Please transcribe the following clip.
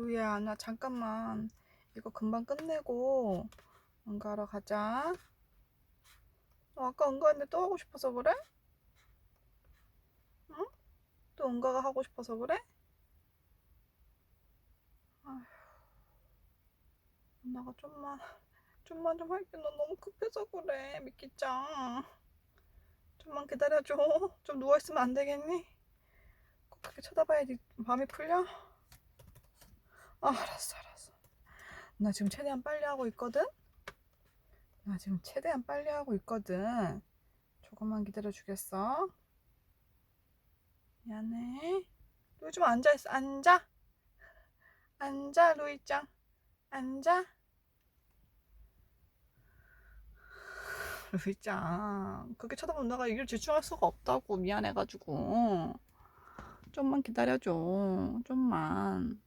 루이야, 나 잠깐만. 이거 금방 끝내고 응가하러 가자. 너 아까 응가했는데 또 하고 싶어서 그래? 응? 또 응가가 하고 싶어서 그래? 아휴, 누나가 좀만, 좀만 좀 할게. 너 너무 급해서 그래, 미끼짱. 좀만 기다려줘. 좀 누워있으면 안 되겠니? 꼭 그렇게 쳐다봐야지 마음이 풀려? 아, 알았어, 알았어. 나 지금 최대한 빨리 하고 있거든? 나 지금 최대한 빨리 하고 있거든. 조금만 기다려 주겠어? 미안해. 루이 좀 앉아 있어. 앉아. 앉아, 루이짱. 앉아. 루이짱. 그렇게 쳐다보면 내가 이걸 집중할 수가 없다고. 미안해가지고. 좀만 기다려줘. 좀만.